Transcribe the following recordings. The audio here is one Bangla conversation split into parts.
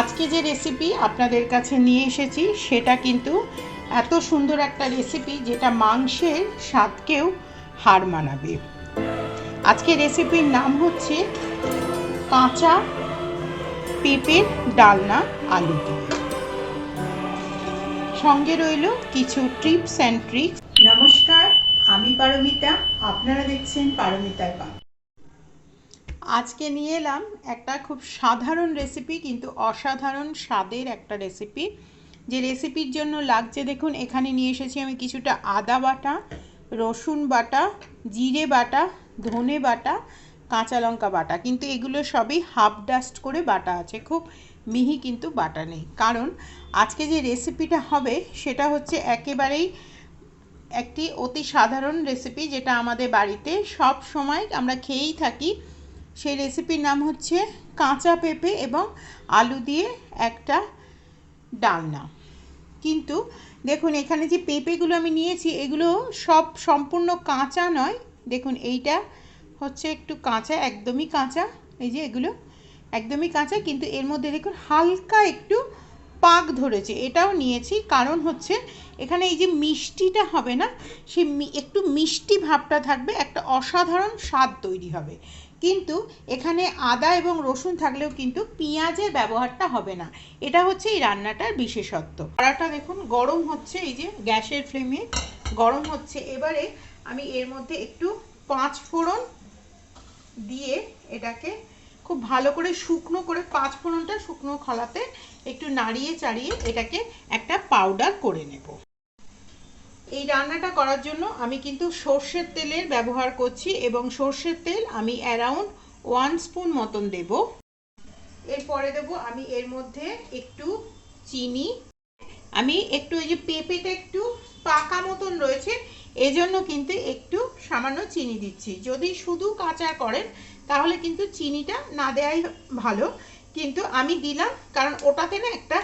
আজকে যে রেসিপি আপনাদের কাছে নিয়ে এসেছি, সেটা কিন্তু এত সুন্দর একটা রেসিপি যেটা মাংসের স্বাদকেও হার মানাবে। আজকে রেসিপির নাম হচ্ছে কাঁচা পেঁপের ডালনা আলু সঙ্গে রইল কিছু ট্রিপস অ্যান্ড ট্রিক্স নমস্কার, আমি পারমিতা। আপনারা দেখছেন পারমিতার পা আজকে নিয়ে এলাম একটা খুব সাধারণ রেসিপি কিন্তু অসাধারণ স্বাদের একটা রেসিপি যে রেসিপির জন্য লাগছে, দেখুন, এখানে নিয়ে এসেছি আমি কিছুটা আদা বাটা, রসুন বাটা, জিরে বাটা, ধনে বাটা, কাঁচা লঙ্কা বাটা। কিন্তু এগুলো সবই হাফ ডাস্ট করে বাটা আছে, খুব মিহি কিন্তু বাটা নেই। কারণ আজকে যে রেসিপিটা হবে, সেটা হচ্ছে একেবারেই একটি অতি সাধারণ রেসিপি যেটা আমাদের বাড়িতে সব সময় আমরা খেয়েই থাকি। সেই রেসিপির নাম হচ্ছে কাঁচা পেঁপে এবং আলু দিয়ে একটা ডালনা। কিন্তু দেখুন, এখানে যে পেঁপেগুলো আমি নিয়েছি, এগুলো সব সম্পূর্ণ কাঁচা নয়। দেখুন, এইটা হচ্ছে একটু কাঁচা, একদমই কাঁচা। এই যে এগুলো একদমই কাঁচা, কিন্তু এর মধ্যে দেখুন, হালকা একটু পাক ধরেছে। এটাও নিয়েছি, কারণ হচ্ছে এখানে এই যে মিষ্টিটা হবে না, সে একটু মিষ্টি ভাবটা থাকবে, একটা অসাধারণ স্বাদ তৈরি হবে। কিন্তু এখানে আদা এবং রসুন থাকলেও কিন্তু পেঁয়াজের ব্যবহারটা হবে না। এটা হচ্ছে এই রান্নাটার বিশেষত্ব। কড়াটা দেখুন, গরম হচ্ছে এই যে গ্যাসের ফ্লেমে। গরম হচ্ছে। এবারে আমি এর মধ্যে একটু পাঁচ ফোড়ন দিয়ে এটাকে খুব ভালো করে শুকনো করে, পাঁচ ফোড়নটা শুকনো খলাতে একটু নাড়িয়ে চাড়িয়ে এটাকে একটা পাউডার করে নেব। এই রান্নাটা করার জন্য আমি কিন্তু সর্ষের তেলের ব্যবহার করছি এবং সর্ষের তেল আমি অ্যারাউন্ড ওয়ান স্পুন মতন দেব। এরপরে দেব আমি এর মধ্যে একটু চিনি। আমি একটু এই যে পেঁপেটা একটু পাকা মতন রয়েছে, এজন্য কিন্তু একটু সামান্য চিনি দিচ্ছি। যদি শুধু কাঁচা করেন, তাহলে কিন্তু চিনিটা না দেওয়াই ভালো। কিন্তু আমি দিলাম, কারণ ওটাতে না একটা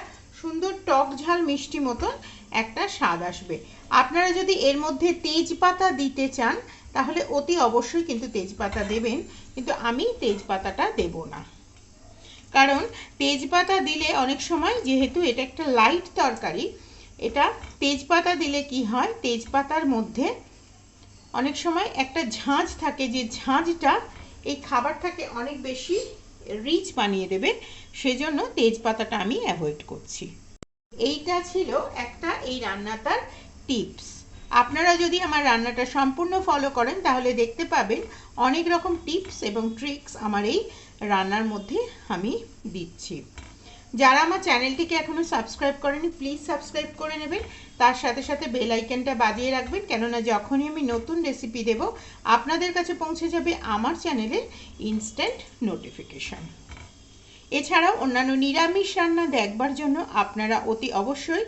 সুন্দর টক ঝাল মিষ্টি মতন একটা স্বাদ আসবে। আপনারা যদি এর মধ্যে তেজপাতা দিতে চান, তাহলে অতি অবশ্যই কিন্তু তেজপাতা দেবেন, কিন্তু আমি তেজপাতাটা দেব না। কারণ তেজপাতা দিলে অনেক সময় যেহেতু এটা একটা লাইট তরকারি, এটা তেজপাতা দিলে কি হয়, তেজপাতার মধ্যে অনেক সময় একটা ঝাঁঝ থাকে, যে ঝাঁঝটা এই খাবারটাকে অনেক বেশি রিচ বানিয়ে দেবে সেজন্য তেজপাতাটা আমি অ্যাভয়েড করছি। এইটা ছিল একটা এই রান্নাটার টিপস আপনারা যদি আমার রান্নাটা সম্পূর্ণ ফলো করেন, তাহলে দেখতে পাবেন অনেক রকম টিপস এবং ট্রিক্স আমার এই রান্নার মধ্যে আমি দিচ্ছি। যারা আমার চ্যানেলটিকে এখনও সাবস্ক্রাইব করেনি প্লিজ সাবস্ক্রাইব করে নেবেন। তার সাথে সাথে বেল আইকনটা বাজিয়ে রাখবেন, কেননা যখনই আমি নতুন রেসিপি দেব, আপনাদের কাছে পৌঁছে যাবে আমার চ্যানেলে ইনস্ট্যান্ট নোটিফিকেশান এছাড়াও অন্যান্য নিরামিষ রান্না দেখবার জন্য আপনারা অতি অবশ্যই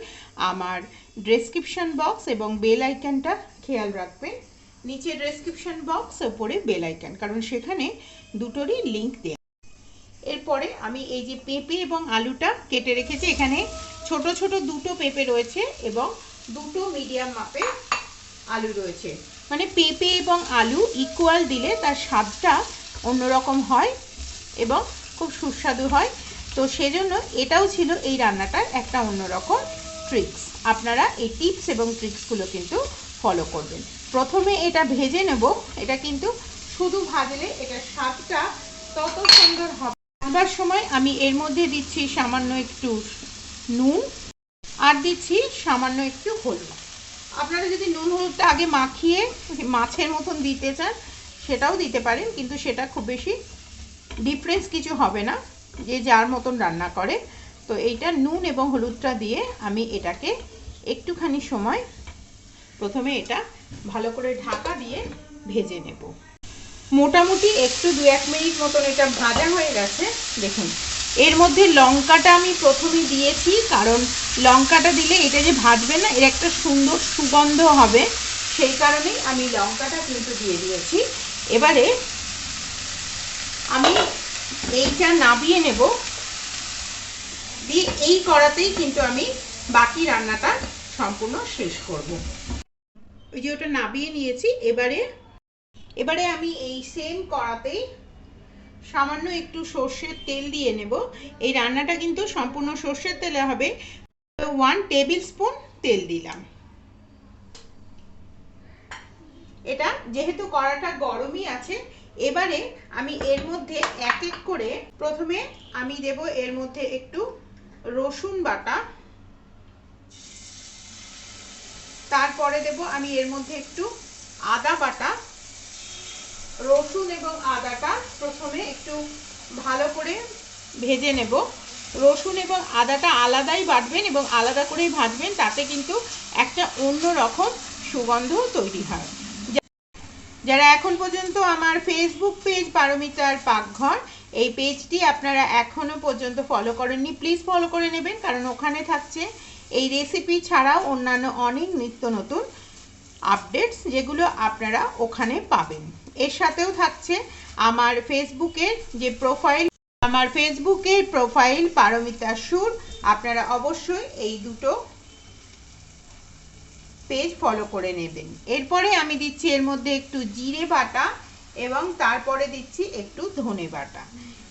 আমার ডেসক্রিপশন বক্স এবং বেল আইকনটা খেয়াল রাখবেন। নিচে ডেসক্রিপশন বক্স ওপরে বেল আইকন কারণ সেখানে দুটোরই লিঙ্ক দেওয়া এরপরে আমি এই যে পেঁপে এবং আলুটা কেটে রেখেছি, এখানে ছোট ছোট দুটো পেঁপে রয়েছে এবং দুটো মিডিয়াম মাপের আলু রয়েছে। মানে পেঁপে এবং আলু ইকুয়াল দিলে তার স্বাদটা অন্যরকম হয় এবং খুব সুস্বাদু হয়। তো সেজন্য এটাও ছিল এই রান্নাটার একটা অন্যরকম ট্রিক্স আপনারা এই টিপস এবং ট্রিক্সগুলো কিন্তু ফলো করবেন। প্রথমে এটা ভেজে নেব, এটা কিন্তু শুধু ভাজলে এটার স্বাদটা তত সুন্দর হবে। ভাজবার সময় আমি এর মধ্যে দিচ্ছি সামান্য একটু নুন আর দিচ্ছি সামান্য একটু হলুদ। আপনারা যদি নুন হলুদটা আগে মাখিয়ে মাছের মতন দিতে চান, সেটাও দিতে পারেন, কিন্তু সেটা খুব বেশি ডিফারেন্স কিছু হবে না, যে যার মতন রান্না করে। তো এইটা নুন এবং হলুদটা দিয়ে আমি এটাকে একটুখানি সময় প্রথমে এটা ভালো করে ঢাকা দিয়ে ভেজে নেব। মোটামুটি একটু দু এক মিনিট মতন এটা ভাজা হয়ে গেছে, দেখুন। এর মধ্যে লঙ্কাটা আমি প্রথমেই দিয়েছি, কারণ লঙ্কাটা দিলে এটা যে ভাজবে না, এর একটা সুন্দর সুগন্ধ হবে। সেই কারণেই আমি লঙ্কাটা কিন্তু দিয়ে দিয়েছি। এবারে আমি এইটা নাবিয়ে নেব। দিয়ে এই কড়াতেই কিন্তু আমি বাকি রান্নাটা সম্পূর্ণ শেষ করব। ওই যে ওটা নাবিয়ে নিয়েছি, এবারে এবারে আমি এই সেম কড়াতেই সামান্য একটু সর্ষের তেল দিয়ে নেব। এই রান্নাটা কিন্তু সম্পূর্ণ সর্ষের তেলে হবে। ওয়ান টেবিল স্পুন তেল দিলাম। এটা যেহেতু কড়াটা গরমই আছে, এবারে আমি এর মধ্যে এক এক করে প্রথমে আমি দেব এর মধ্যে একটু রসুন বাটা। তারপরে দেব আমি এর মধ্যে একটু আদা বাটা। রসুন এবং আদাটা প্রথমে একটু ভালো করে ভেজে নেব। রসুন এবং আদাটা আলাদাই বাটবেন এবং আলাদা করেই ভাজবেন, তাতে কিন্তু একটা অন্য রকম সুগন্ধ তৈরি হয়। যারা এখন পর্যন্ত আমার ফেসবুক পেজ পারমিতার পাকঘর, এই পেজটি আপনারা এখনও পর্যন্ত ফলো করেননি প্লিজ ফলো করে নেবেন, কারণ ওখানে থাকছে এই রেসিপি ছাড়াও অন্যান্য অনেক নিত্য নতুন আপডেটস যেগুলো আপনারা ওখানে পাবেন। এর সাথেও থাকছে আমার ফেসবুকের যে প্রোফাইল, আমার ফেসবুকের প্রোফাইল পারমিতা সুর। আপনারা অবশ্যই এই দুটো পেজ ফলো করে নেবেন। এরপরে আমি দিচ্ছি এর মধ্যে একটু জিরে বাটা এবং তারপরে দিচ্ছি একটু ধনে বাটা।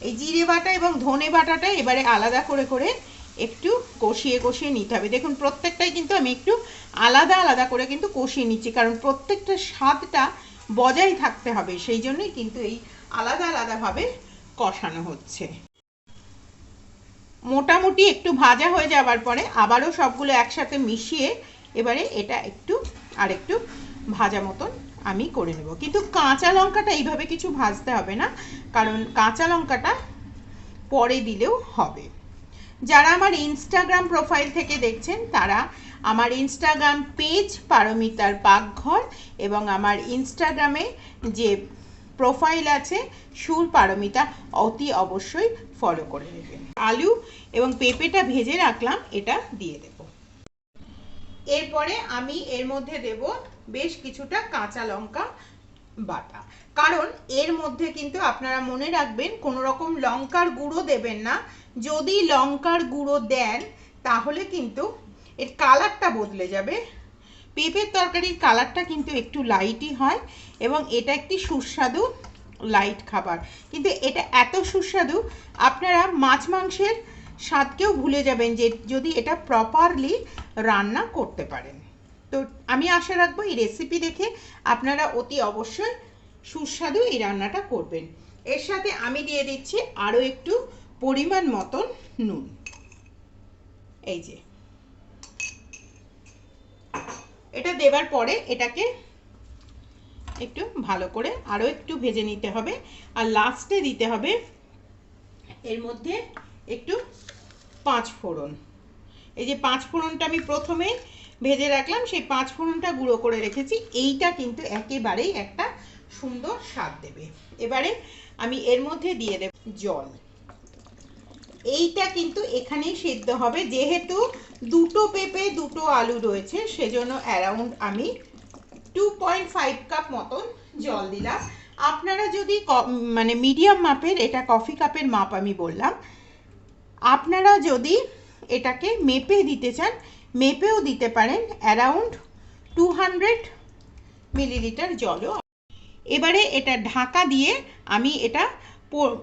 এই জিরে বাটা এবং ধনে বাটাটা এবারে আলাদা করে করে একটু কষিয়ে কষিয়ে নিতে হবে। দেখুন, প্রত্যেকটাই কিন্তু আমি একটু আলাদা আলাদা করে কিন্তু কষিয়ে নিচ্ছি, কারণ প্রত্যেকটা স্বাদটা বজায় থাকতে হবে। সেই জন্যই কিন্তু এই আলাদা আলাদাভাবে কষানো হচ্ছে। মোটামুটি একটু ভাজা হয়ে যাওয়ার পরে আবারও সবগুলো একসাথে মিশিয়ে এবারে এটা একটু আর একটু ভাজা মতন আমি করে নেব। কিন্তু কাঁচা লঙ্কাটা এইভাবে কিছু ভাজতে হবে না, কারণ কাঁচা লঙ্কাটা পরে দিলেও হবে। যারা আমার ইনস্টাগ্রাম প্রোফাইল থেকে দেখছেন, তারা আমার ইনস্টাগ্রাম পেজ পারমিতার পাকঘর এবং আমার ইনস্টাগ্রামে যে প্রোফাইল আছে, সুর পারমিতা, অতি অবশ্যই ফলো করে নেবেন। আলু এবং পেঁপেটা ভেজে রাখলাম, এটা দিয়ে দেব। এরপরে আমি এর মধ্যে দেব বেশ কিছুটা কাঁচা লঙ্কা বাটা। কারণ এর মধ্যে কিন্তু আপনারা মনে রাখবেন কোনো রকম লঙ্কার গুঁড়ো দেবেন না। যদি লঙ্কার গুঁড়ো দেন, তাহলে কিন্তু এর কালারটা বদলে যাবে। পেঁপের তরকারির কালারটা কিন্তু একটু লাইটই হয় এবং এটা একটি সুস্বাদু লাইট খাবার। কিন্তু এটা এত সুস্বাদু, আপনারা মাছ মাংসের স্বাদকেও ভুলে যাবেন যে যদি এটা প্রপারলি রান্না করতে পারেন। তো আমি আশা রাখব এই রেসিপি দেখে আপনারা অতি অবশ্যই সুস্বাদু এই রান্নাটা করবেন। এর সাথে আমি দিয়ে দিচ্ছি আরও একটু পরিমাণ মতন নুন। এই যে। এটা দেবার পরে এটাকে একটু ভালো করে আরও একটু ভেজে নিতে হবে আর লাস্টে দিতে হবে এর মধ্যে একটু পাঁচ ফোড়ন। এই যে পাঁচ ফোড়নটা আমি প্রথমে ভেজে রাখলাম, সেই পাঁচ ফোড়নটা গুঁড়ো করে রেখেছি। এইটা কিন্তু একেবারেই একটা সুন্দর স্বাদ দেবে। এবারে আমি এর মধ্যে দিয়ে দেব জল। এইটা কিন্তু এখানেই সেদ্ধ হবে। যেহেতু দুটো পেঁপে, দুটো আলু রয়েছে, সেজন্য অ্যারাউন্ড আমি টু পয়েন্ট ফাইভ কাপ মতন জল দিলাম। আপনারা যদি মানে মিডিয়াম মাপের, এটা কফি কাপের মাপ আমি বললাম। আপনারা যদি এটাকে মেপে দিতে চান মেপেও দিতে পারেন অ্যারাউন্ড টু হান্ড্রেড মিলিলিটার জলও। এবারে এটা ঢাকা দিয়ে আমি এটা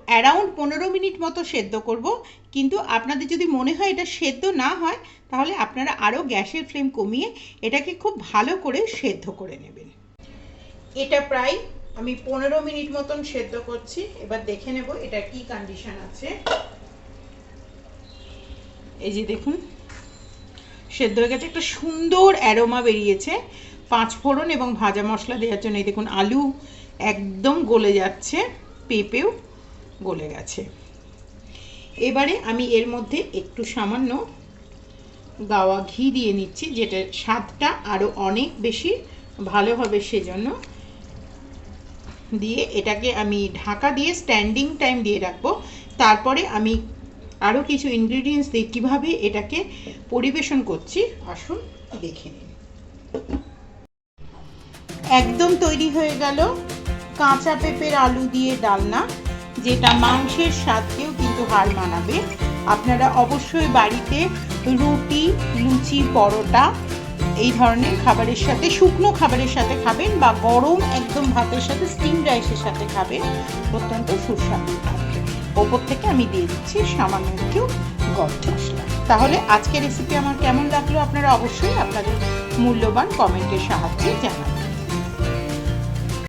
অ্যারাউন্ড পনেরো মিনিট মতো সেদ্ধ করব। কিন্তু আপনাদের যদি মনে হয় এটা সেদ্ধ না হয়, তাহলে আপনারা আরও গ্যাসের ফ্লেম কমিয়ে এটাকে খুব ভালো করে সেদ্ধ করে নেবেন। এটা প্রায় আমি পনেরো মিনিট মতন সেদ্ধ করছি। এবার দেখে নেব এটা কি কন্ডিশন আছে। এই যে দেখুন সেদ্ধ হয়ে গেছে। একটা সুন্দর অ্যারোমা বেরিয়েছে। পাঁচ ফোড়ন এবং ভাজা মশলা দেওয়ার জন্য এই দেখুন আলু একদম গলে যাচ্ছে, পেঁপেও গলে গেছে। এবারে আমি এর মধ্যে একটু সামান্য গাওয়া ঘি দিয়ে নিচ্ছি, যেটা স্বাদটা আরও অনেক বেশি ভালো হবে সেজন্য। দিয়ে এটাকে আমি ঢাকা দিয়ে স্ট্যান্ডিং টাইম দিয়ে রাখব। তারপরে আমি আরও কিছু ইনগ্রিডিয়েন্টস দিয়ে কীভাবে এটাকে পরিবেশন করছি, আসুন দেখে নিন একদম তৈরি হয়ে গেল কাঁচা পেঁপের আলু দিয়ে ডালনা, যেটা মাংসের স্বাদকেও কিন্তু হার মানাবে। আপনারা অবশ্যই বাড়িতে রুটি, লুচি, পরোটা, এই ধরনের খাবারের সাথে, শুকনো খাবারের সাথে খাবেন বা গরম একদম ভাতের সাথে স্টিম রাইসের সাথে খাবেন, অত্যন্ত সুস্বাদু। ওপর থেকে আমি দিয়ে দিচ্ছি সামান্য একটু গরম মশলা। তাহলে আজকের রেসিপি আমার কেমন লাগল আপনারা অবশ্যই আপনাদের মূল্যবান কমেন্টের সাহায্যে জানাবেন।